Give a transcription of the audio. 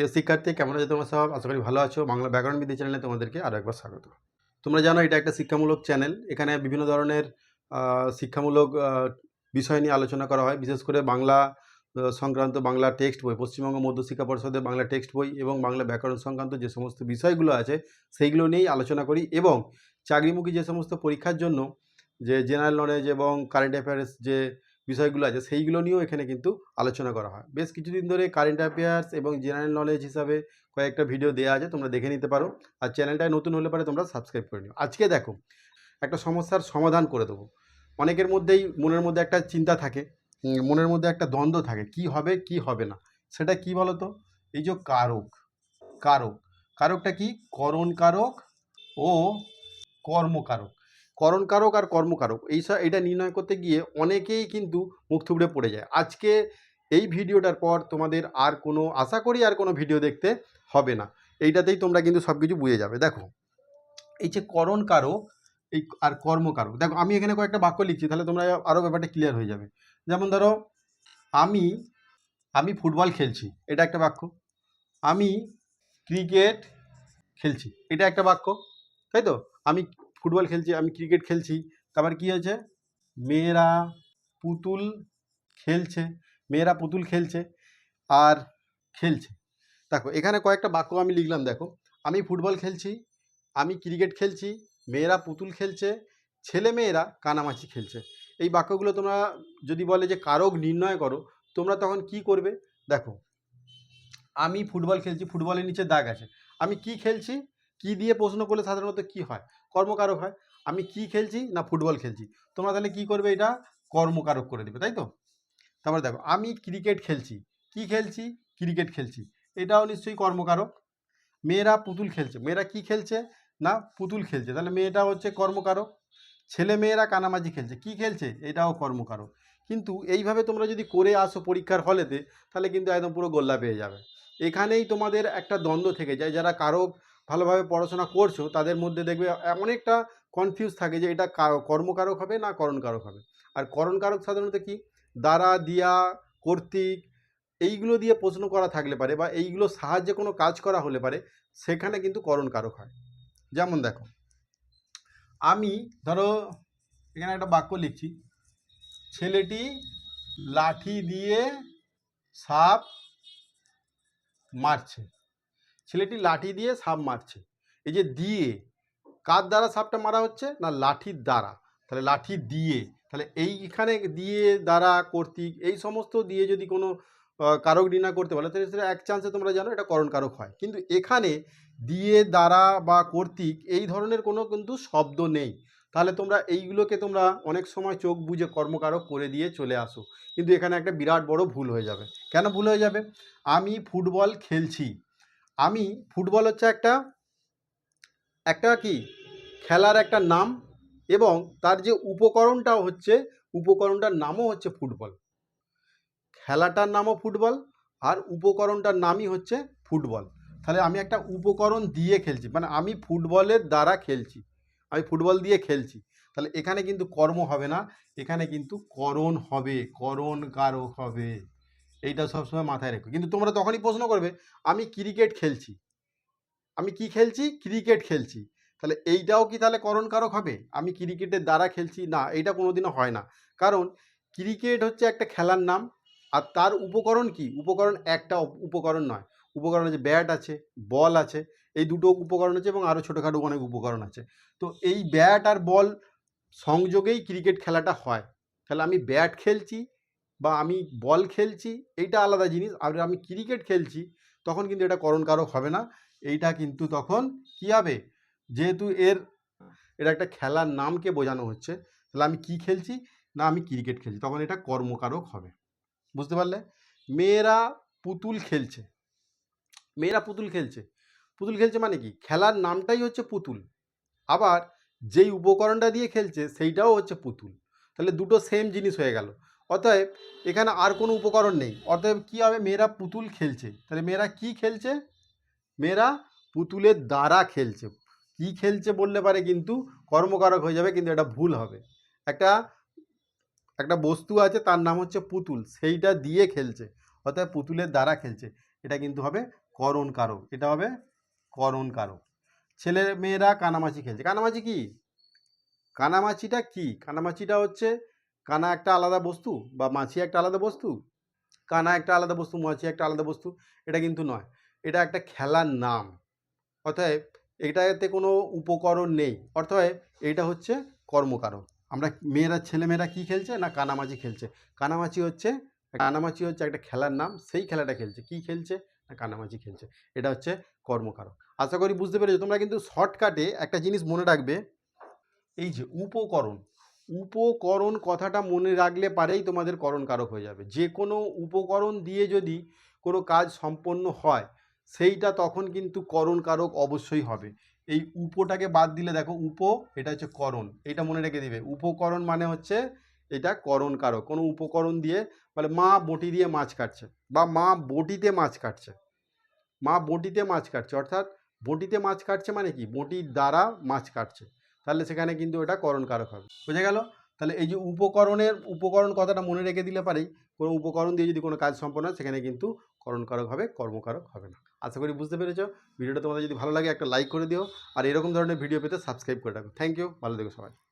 প্রিয় শিক্ষার্থী, কেমন আছে তোমরা সব? আশা করি ভালো আছো। বাংলা ব্যাকরণ বিদ্যা চ্যানেলে তোমাদেরকে আরও একবার স্বাগত। তোমরা জানো, এটা একটা শিক্ষামূলক চ্যানেল। এখানে বিভিন্ন ধরনের শিক্ষামূলক বিষয় নিয়ে আলোচনা করা হয়। বিশেষ করে বাংলা সংক্রান্ত বাংলা টেক্সট বই, পশ্চিমবঙ্গ মধ্যশিক্ষা পর্ষদের বাংলা টেক্সট বই এবং বাংলা ব্যাকরণ সংক্রান্ত যে সমস্ত বিষয়গুলো আছে, সেইগুলো নিয়েই আলোচনা করি এবং চাকরিমুখী যে সমস্ত পরীক্ষার জন্য যে জেনারেল নলেজ এবং কারেন্ট অ্যাফেয়ার্স যে বিষয়গুলো আছে, সেইগুলো নিয়েও এখানে কিন্তু আলোচনা করা হয়। বেশ কিছুদিন ধরে কারেন্ট অ্যাফেয়ার্স এবং জেনারেল নলেজ হিসাবে কয়েকটা ভিডিও দেওয়া আছে, তোমরা দেখে নিতে পারো। আর চ্যানেলটায় নতুন হলে পারে তোমরা সাবস্ক্রাইব করে নিও। আজকে দেখো, একটা সমস্যার সমাধান করে দেবো। অনেকের মধ্যেই মনের মধ্যে একটা চিন্তা থাকে মনের মধ্যে একটা দ্বন্দ্ব থাকে, কি হবে কি হবে না? সেটা কি বলো তো এই যে কারক কারক। কারকটা কি? করণ কারক ও কর্মকারক। করণ কারক আর কর্মকারক, এই এটা নির্ণয় করতে গিয়ে অনেকেই কিন্তু মুখ থুবড়ে পড়ে যায়। আজকে এই ভিডিওটার পর তোমাদের আর কোনো, আশা করি আর কোনো ভিডিও দেখতে হবে না। এইটাতেই তোমরা কিন্তু সব কিছু বুঝে যাবে। দেখো, এই যে করণকারক, এই আর কর্মকারক, দেখো আমি এখানে কয়েকটা বাক্য লিখছি, তাহলে তোমরা আরও ব্যাপারটা ক্লিয়ার হয়ে যাবে। যেমন ধরো, আমি আমি ফুটবল খেলছি, এটা একটা বাক্য। আমি ক্রিকেট খেলছি, এটা একটা বাক্য, তাই তো? আমি ফুটবল খেলছি, আমি ক্রিকেট খেলছি। তারপর কি হয়েছে? মেয়েরা পুতুল খেলছে, মেয়েরা পুতুল খেলছে আর খেলছে। দেখো, এখানে কয়েকটা বাক্য আমি লিখলাম, দেখো। আমি ফুটবল খেলছি, আমি ক্রিকেট খেলছি, মেয়েরা পুতুল খেলছে ছেলে মেয়েরা কানামাছি খেলছে। এই বাক্যগুলো তোমরা যদি বলে যে কারক নির্ণয় করো, তোমরা তখন কি করবে? দেখো, আমি ফুটবল খেলছি, ফুটবলের নিচে দাগ আছে। আমি কি খেলছি? কি দিয়ে প্রশ্ন করলে সাধারণত কি হয়? কর্মকারক হয়। আমি কি খেলছি না ফুটবল খেলছি? তোমরা তাহলে কি করবে এটা? কর্মকারক করে দেবে, তাই তো? তারপরে দেখো, আমি ক্রিকেট খেলছি। কি খেলছি? ক্রিকেট খেলছি। এটাও নিশ্চয়ই কর্মকারক। মেয়েরা পুতুল খেলছে। মেয়েরা কি খেলছে? না, পুতুল খেলছে। তাহলে মেয়েটা হচ্ছে কর্মকারক। ছেলে মেয়েরা কানামাজি খেলছে। কি খেলছে? এটাও কর্মকারক। কিন্তু এইভাবে তোমরা যদি করে আসো পরীক্ষার হলেতে, তাহলে কিন্তু একদম পুরো গোল্লা পেয়ে যাবে। এখানেই তোমাদের একটা দ্বন্দ্ব থেকে যায়। যারা কারক ভালোভাবে পড়াশোনা করছ, তাদের মধ্যে দেখবে অনেকটা কনফিউজ থাকে যে এটা কর্মকারক হবে না করণকারক হবে। আর করণকারক সাধারণত কি? দ্বারা, দিয়া, কর্তৃক এইগুলো দিয়ে প্রশ্ন করা থাকলে পারে বা এইগুলো সাহায্যে কোনো কাজ করা হলে পারে, সেখানে কিন্তু করণকারক হয়। যেমন দেখো, আমি ধরো এখানে একটা বাক্য লিখছি, ছেলেটি লাঠি দিয়ে সাপ মারছে। ছেলেটি লাঠি দিয়ে সাপ মারছে। এই যে দিয়ে, কার দ্বারা সাপটা মারা হচ্ছে? না, লাঠির দ্বারা। তাহলে লাঠি দিয়ে, তাহলে এইখানে দিয়ে দ্বারা কর্তৃক, এই সমস্ত দিয়ে যদি কোনো কারক নির্ণয় করতে পারো তাহলে সেটা এক চান্সে তোমরা জানো এটা করণ কারক হয়। কিন্তু এখানে দিয়ে দ্বারা বা কর্তৃক এই ধরনের কোনো কিন্তু শব্দ নেই। তাহলে তোমরা এইগুলোকে তোমরা অনেক সময় চোখ বুঝে কর্মকারক করে দিয়ে চলে আসো। কিন্তু এখানে একটা বিরাট বড় ভুল হয়ে যাবে। কেন ভুল হয়ে যাবে? আমি ফুটবল খেলছি। আমি ফুটবল হচ্ছে একটা একটা কি? খেলার একটা নাম এবং তার যে উপকরণটাও হচ্ছে, উপকরণটার নামও হচ্ছে ফুটবল। খেলাটার নামও ফুটবল আর উপকরণটার নামই হচ্ছে ফুটবল। তাহলে আমি একটা উপকরণ দিয়ে খেলছি মানে আমি ফুটবলের দ্বারা খেলছি, আমি ফুটবল দিয়ে খেলছি। তাহলে এখানে কিন্তু কর্ম হবে না, এখানে কিন্তু করণ হবে করণ কারক হবে। এইটা সবসময় মাথায় রেখো। কিন্তু তোমরা তখনই প্রশ্ন করবে, আমি ক্রিকেট খেলছি। আমি কি খেলছি? ক্রিকেট খেলছি। তাহলে এইটাও কি তাহলে করণকারক হবে? আমি ক্রিকেটের দ্বারা খেলছি? না, এইটা কোনোদিনও হয় না। কারণ ক্রিকেট হচ্ছে একটা খেলার নাম, আর তার উপকরণ কি? উপকরণ একটা উপকরণ নয়। উপকরণ আছে ব্যাট আছে, বল আছে, এই দুটো উপকরণ আছে এবং আরও ছোটোখাটো অনেক উপকরণ আছে। তো এই ব্যাট আর বল সংযোগেই ক্রিকেট খেলাটা হয়। তাহলে আমি ব্যাট খেলছি বা আমি বল খেলছি, এইটা আলাদা জিনিস। আর আমি ক্রিকেট খেলছি, তখন কিন্তু এটা করণকারক হবে না। এইটা কিন্তু তখন কী হবে? যেহেতু এর এটা একটা খেলার নামকে বোঝানো হচ্ছে, তাহলে আমি কি খেলছি? না, আমি ক্রিকেট খেলছি। তখন এটা কর্মকারক হবে। বুঝতে পারলে? মেয়েরা পুতুল খেলছে। মেয়েরা পুতুল খেলছে। পুতুল খেলছে মানে কি? খেলার নামটাই হচ্ছে পুতুল। আবার যেই উপকরণটা দিয়ে খেলছে, সেইটাও হচ্ছে পুতুল। তাহলে দুটো সেম জিনিস হয়ে গেল। অতএব এখানে আর কোনো উপকরণ নেই। অতএব কী হবে? মেয়েরা পুতুল খেলছে। তাহলে মেয়েরা কি খেলছে? মেয়েরা পুতুলের দ্বারা খেলছে। কি খেলছে বললে পারে কিন্তু কর্মকারক হয়ে যাবে, কিন্তু এটা ভুল হবে। একটা একটা বস্তু আছে, তার নাম হচ্ছে পুতুল। সেইটা দিয়ে খেলছে। অর্থাৎ পুতুলের দ্বারা খেলছে। এটা কিন্তু হবে করণ কারক এটা হবে করণ কারক ছেলে মেয়েরা কানামাছি খেলছে। কানামাছি কি? কানামাছিটা কি? কানামাছিটা হচ্ছে কানা একটা আলাদা বস্তু বা মাছি একটা আলাদা বস্তু, কানা একটা আলাদা বস্তু, মাছি একটা আলাদা বস্তু, এটা কিন্তু নয়। এটা একটা খেলার নাম। অতএব এটাতে কোনো উপকরণ নেই। অর্থাৎ এটা হচ্ছে কর্মকারক আমরা মেয়েরা, ছেলেমেয়েরা কি খেলছে না কানামাছি খেলছে? কানামাছি হচ্ছে কানামাছি হচ্ছে একটা খেলার নাম, সেই খেলাটা খেলছে। কি খেলছে না কানামাছি খেলছে? এটা হচ্ছে কর্মকারক আশা করি বুঝতে পেরেছ। তোমরা কিন্তু শর্টকাটে একটা জিনিস মনে রাখবে, এই যে উপকরণ উপকরণ কথাটা মনে রাখলে পারেই তোমাদের করণ কারক হয়ে যাবে। যে কোনো উপকরণ দিয়ে যদি কোনো কাজ সম্পন্ন হয়, সেইটা তখন কিন্তু করণ কারক অবশ্যই হবে। এই উপটাকে বাদ দিলে দেখো, উপ এটা হচ্ছে করণ, এটা মনে রেখে দিবে। উপকরণ মানে হচ্ছে এটা করণ কারক কোনো উপকরণ দিয়ে বলে মা বটি দিয়ে মাছ কাটছে বা মা বটিতে মাছ কাটছে। মা বটিতে মাছ কাটছে, অর্থাৎ বটিতে মাছ কাটছে মানে কি? বটির দ্বারা মাছ কাটছে। তাহলে সেখানে কিন্তু ওটা করণকারক হবে। বুঝে গেল? তাহলে এই যে উপকরণের, উপকরণ কথাটা মনে রেখে দিলে পারেই, কোনো উপকরণ দিয়ে যদি কোনো কাজ সম্পন্ন হয়, সেখানে কিন্তু করণ কারক হবে, কর্মকারক হবে না। আশা করি বুঝতে পেরেছ? ভিডিওটা তোমাদের যদি ভালো লাগে, একটা লাইক করে দিও। আর এরকম ধরনের ভিডিও পেতে সাবস্ক্রাইব করে রাখো। থ্যাংক ইউ ভালো থেকো সবাই।